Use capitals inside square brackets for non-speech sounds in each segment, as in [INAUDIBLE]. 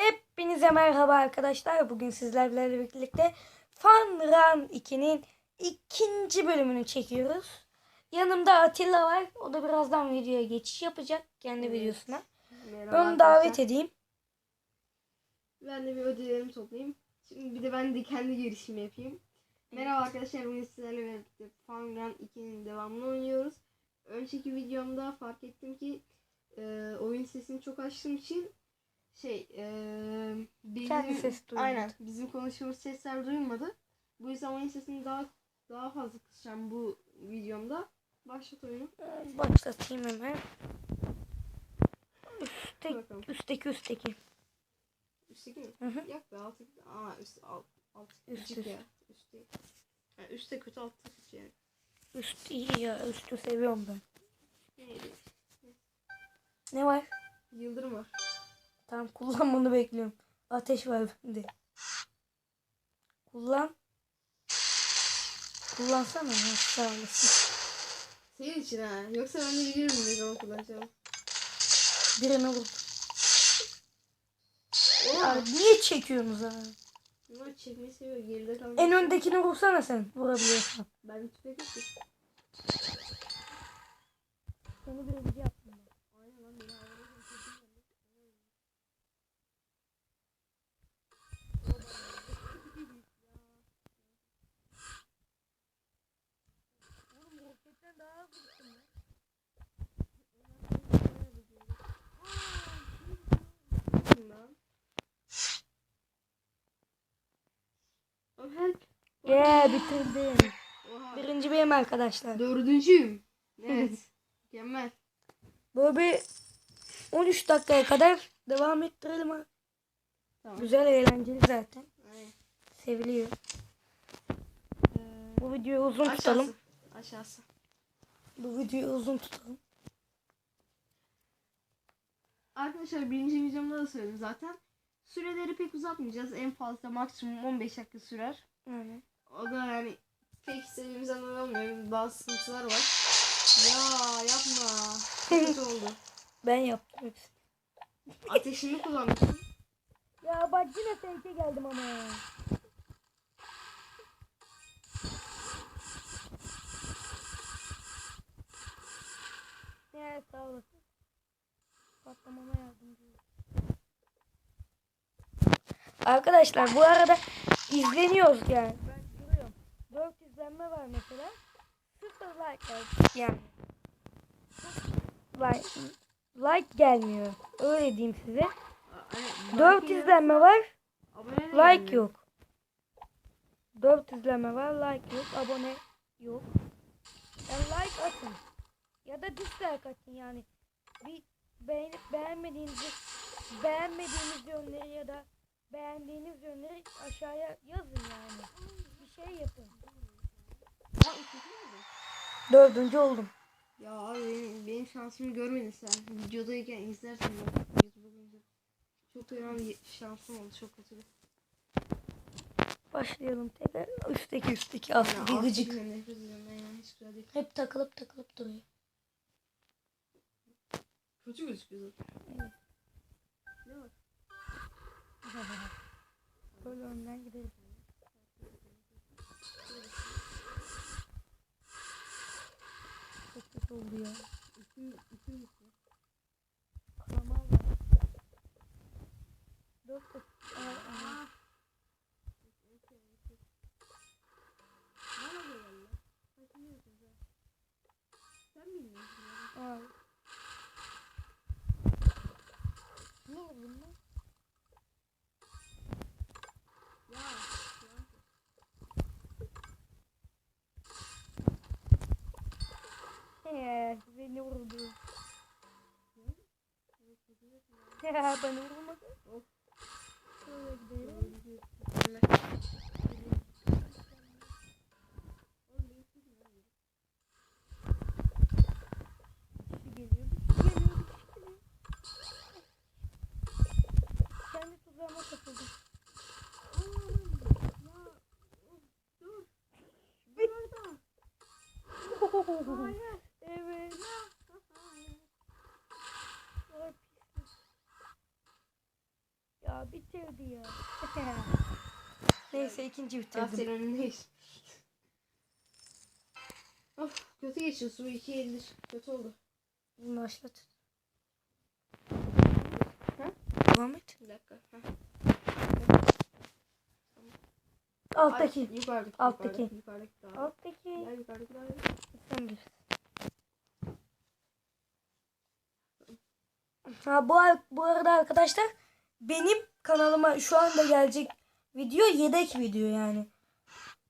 Hepinize merhaba arkadaşlar. Bugün sizlerle birlikte Fun Run 2'nin ikinci bölümünü çekiyoruz. Yanımda Atilla var. O da birazdan videoya geçiş yapacak. Kendi Evet. videosuna. Merhaba Ben onu davet arkadaşlar. edeyim. Ben de bir ödüllerimi toplayayım. Şimdi bir de ben de kendi girişimi yapayım. Merhaba arkadaşlar. Bugün sizlerle birlikte Fun Run 2'nin devamını oynuyoruz. Önceki videomda fark ettim ki e, oyun sesini çok açtığım için şey e, bizim, Kendi ses duymadı. Aynen. Bizim konuştuğumuz sesler duyulmadı. Bu yüzden oyun sesini daha daha fazla kısacağım bu videomda. Başlat oyunu. Başlatayım hemen. Dur Üstteki, bakalım. üstteki üstteki. Üstteki mi? Hı hı. Yok be altı. Aa üst alt. Alt. Üst, üst. ya. Üstte. Yani üstte kötü altta kötü yani. Üst iyi ya. Üstü seviyorum ben. Neydi? Ne var? Yıldırım var. Tamam kullanmanı bekliyorum. Ateş var bende. Kullan. Kullansana ya sağ olasın. Senin için ha. Yoksa ben de biliyorum ne zaman kullanacağımı. Birini vur. Ya niye çekiyorsunuz ha? Bunlar çekmeyi seviyor. Geride kalmak. En öndekini vursana sen. Vurabiliyorsan. Ben tüfek yok ki. Seni birinci yaptım ben. Aynen lan beni havada götürdün ya. Oğlum roketten daha hızlı gittim ben. Kim lan? Oh help. Yeah bitirdim. Oha. Birinci benim arkadaşlar. Dördüncüyüm. Evet. Mükemmel. Böyle bir 13 dakikaya kadar devam ettirelim ha. Tamam. Güzel eğlenceli zaten. Aynen. Seviliyor. Ee, Bu videoyu uzun tutalım. aşağısı. Aşağısı. Bu videoyu uzun tutalım. Arkadaşlar birinci videomda da söyledim zaten. Süreleri pek uzatmayacağız. En fazla maksimum 15 dakika sürer. Yani. O da yani pek istediğimizden olmuyor. Bazı sıkıntılar var. Ya yapma. Kötü oldu. [LAUGHS] Ben yaptım hepsini. Ateşini kullanmışsın. Ya bak yine fake'e geldim ama. Evet sağ olasın. Patlamama yardımcı. Arkadaşlar bu arada izleniyoruz yani. Ben görüyorum. 4 izlenme var mesela. 0 like var yani. Like, like gelmiyor. Öyle diyeyim size. Hani 4 belki izlenme var. Like yok. 4 izleme var. Like yok. Abone yok. Yani like atın. Ya da dislike atın yani. Bir beğenip beğenmediğinizi beğenmediğiniz yönleri ya da beğendiğiniz yönleri aşağıya yazın yani. Bir şey yapın. Ha? Dördüncü oldum. Ya abi benim, benim şansımı görmedin sen. Videodayken izlersin bak. Çok önemli şansım oldu. Çok kötü. Başlayalım tekrar. Üstteki üstteki Yani aslı bir gıcık. Hep takılıp takılıp duruyor. Kötü gözüküyor zaten. Evet. Ne var? Böyle önden gidelim. Çok kötü oldu ya. İki, iki gitti. Kalamar var. Dört. Aa, aa. Aa. Bana da gel lan. Kaçınıyorsun sen. Sen bilmiyorsun ya. Aa. Ne oldu lan? Ya. ya. He, beni vurdu. Ya beni vurmadı. Of. Şöyle gidelim. Kendi tuzağıma kapıldım. Hayır. Evet. Bitirdi ya. [SIGHS] Neyse ikinci bitirdim. Aferin önündeyiz. Of [LAUGHS] kötü geçiyorsun bu iki eldir. Kötü oldu. Başlat. Ha? Devam et. Bir dakika. Heh. Alttaki. Ay, yukarıdaki. Alttaki. Yukarıdaki. yukarıdaki daha. Alttaki. Gel yukarıdaki daha. Ha bu, bu arada arkadaşlar benim kanalıma şu anda gelecek video yedek video yani.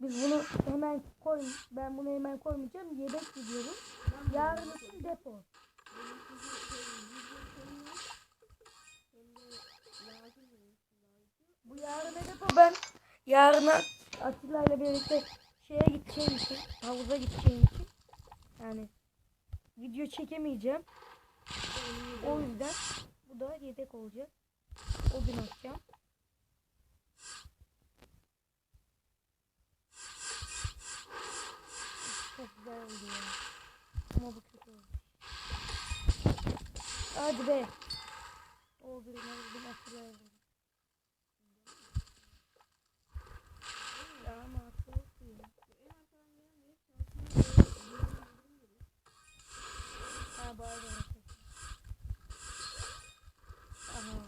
Biz bunu hemen koy ben bunu hemen koymayacağım. Yedek video. Yarın için depo. Bu yarın depo ben yarına Atilla ile birlikte şeye gideceğim için havuza gideceğim için yani video çekemeyeceğim. O yüzden bu da yedek olacak. O gün atacağım. Çok güzel oldu ya. Ama bu kötü oldu. Hadi be. O bir bir Atilla'ya vurdu. Ya ama Atilla ya. Ha bağırıyor. Aha.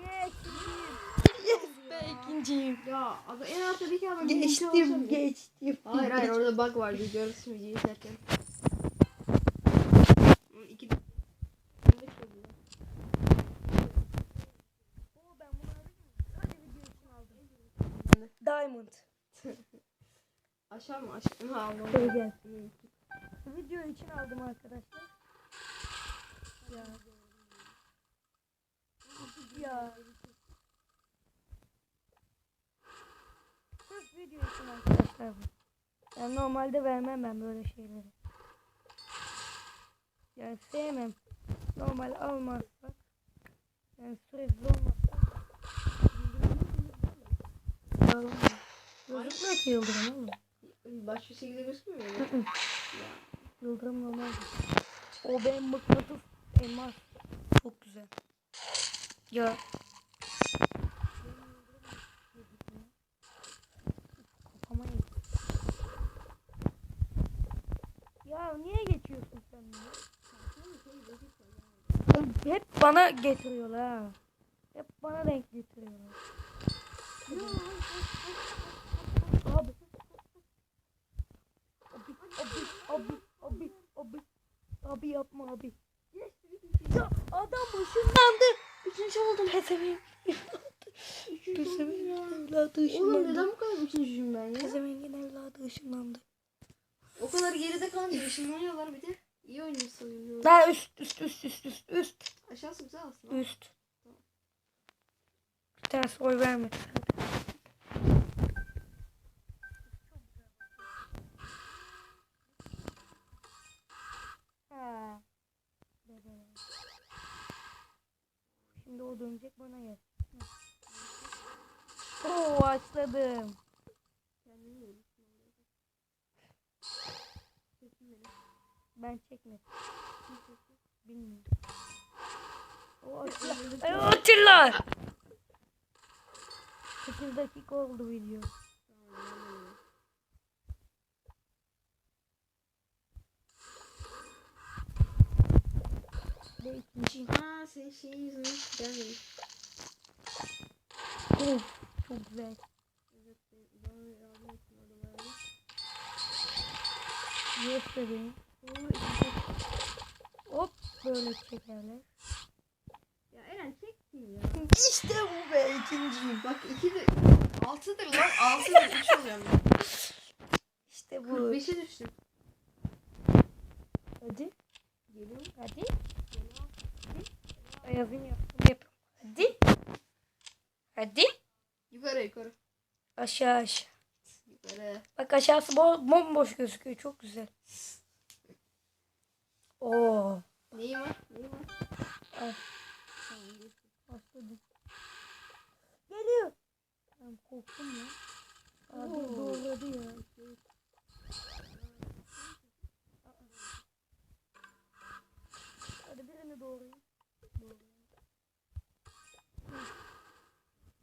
Yes, yes be ikinciyim. Ya adı en alttaki olsam Geçtim, ya. geçtim. Hayır hayır orada bug vardı. Görürsün videoyu izlerken. İki mı? Diamond. Aşağı mı aşağı? Ha aldım. Şey gel. Video için aldım arkadaşlar. Ya. Ya. Video için arkadaşlar bu. Yani normalde vermem ben böyle şeyleri. Yani sevmem. Normal almazsak. Yani sürekli olmazsa. Gözükmüyor ki yıldırım oğlum. Başka şekilde gözükmüyor mu? Yıldırım normal. O benim mıknatıs elmas. Çok güzel. Ya. Kafama yedi. Ya niye geçiyorsun sen ya? Oğlum Hep bana getiriyorlar ha. Hep bana denk getiriyorlar. Abi. Abi, abi, abi, abi, abi. Abi yapma abi. Ya adam ışınlandı. Üçüncü oldum pezevenk. Pezevenk evladı Oğlum ışınlandı. neden bu kadar üçüncüyüm ben ya? Pezevengin evladı ışınlandı. O kadar geride kalınca ışınlanıyorlar bir de. İyi oynuyorsun oyunu. Daha üst üst üst üst üst üst. Aşağısı güzel aslında. Üst. Bir tanesi oy vermedi. Ha. Şimdi o dönecek bana gel. Oo açladım. Ben çekmedim. Bilmiyorum. O [LAUGHS] Atilla. 8 dakika oldu video. Ve ikinciyim. Aa senin şeyin yüzünden gelmedim. Oh, çok güzel. Evet, bana yardım etsin orada bayağı. Yes bebeğim. Hop böyle çekerler. Ya Eren çektin ya. İşte bu be ikinciyim. Bak iki de altıdır lan [LAUGHS] altıdır üç oluyorum ben. İşte bu. 45'e düştüm. Hadi. Geliyor. Hadi. Ayazın yaptım yap. Hadi. Hadi. Yukarı yukarı. Aşağı aşağı. Yukarı. Bak aşağısı bo- bomboş gözüküyor. Çok güzel. Oo. Neyim var? Neyim var? Geçtim. Başladım. Geliyor. Ben korktum ya. Abi doğradı ya. Hadi birini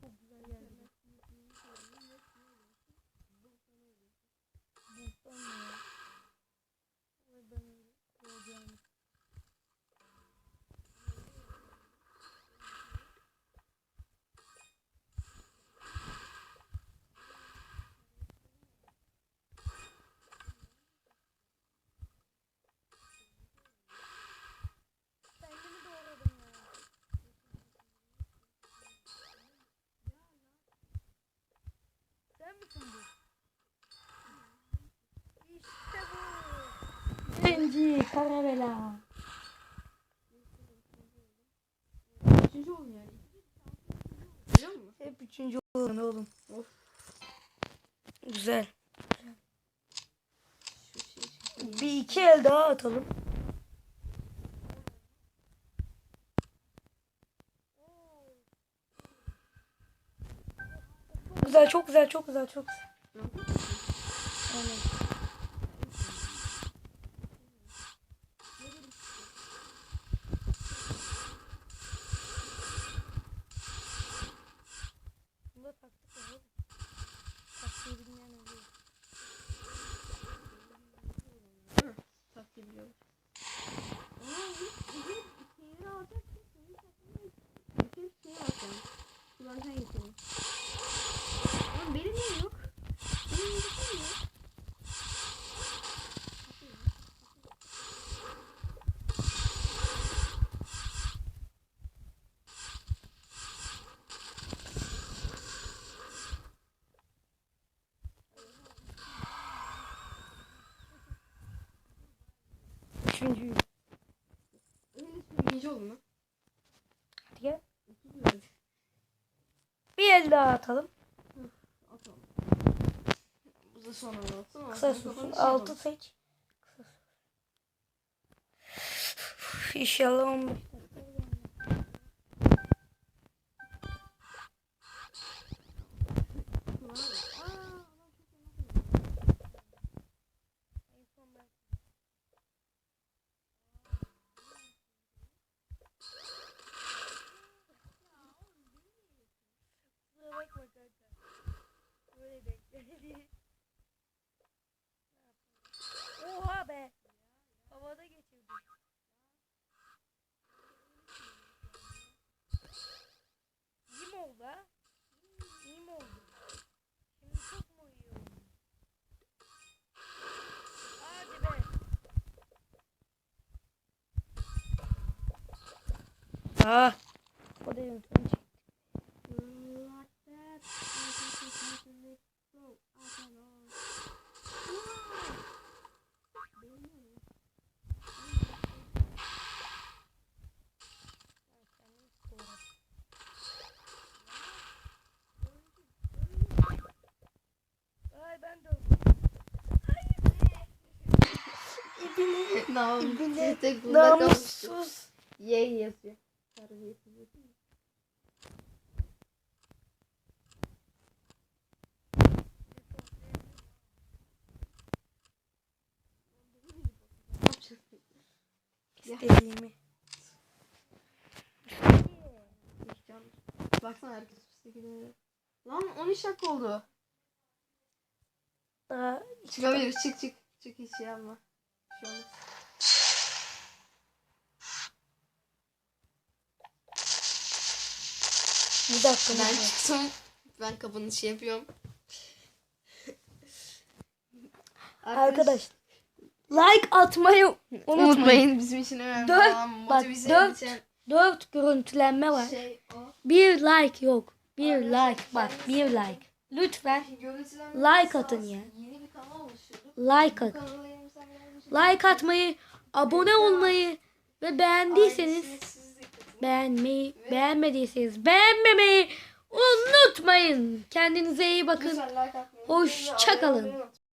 Çok güzel geldi. Buluttan mı ya? Ay ben öyle koyacağım. Kendimi doğradım ya. Sen misin bu? İşte bu. Zenci Karavela. Üçüncü olun yani. Biliyor musun? Hep üçüncü olan oğlum. Of. Güzel. Bir iki el daha atalım. Güzel, çok güzel, çok güzel, çok güzel. Aynen. Bunda taktik var oğlum. Taktiği bilmeyen oluyor. Taktiği biliyorum. Aa, bu- bu şeyleri alacaksın. Senin takımda bütün şeyi alacağım. Kullanacağın yeteneği. Lan benim niye yok? Benim niye yok? Üçüncüyü. Öyle birinci oldu mu? Hadi gel. Bir el daha atalım. Atalım. Bu da son olsun. Kısa sürsün. Altı seç. Kısa İnşallah 15 dakika. En son ben. Kusura bakma kanka. Böyle bekle. Oha be. Havada geçirdi. Ha? İyi mi oldu? Şimdi çok mu iyi oldu? Hadi be. Ah. O da yöntemi çekti. Ay ben de İbni Namussuz namussuz. Ye yazıyor. Ne yapacağız? İstediğimi. Baksana herkes üstte gidiyor. Lan 13 dakika oldu. Daha Çıkabiliriz çık çık. Çık hiç şey yapma. Şey olmaz. Bir dakika. Ben çıktım. Ben kapının şey yapıyorum. Arkadaş like atmayı unutmayın. unutmayın bizim için önemli Dört- olan bak, dört- edeceğim Dört görüntülenme var. şey o. Bir like yok. Bir Arkadaşlar, like bak bir like. Lütfen Like atın ya. Yeni bir kanal oluşturduk. like at. oluşturduk. Like atmayı, abone olmayı ve beğendiyseniz beğenmeyi, beğenmediyseniz beğenmemeyi unutmayın. Kendinize iyi bakın. Lütfen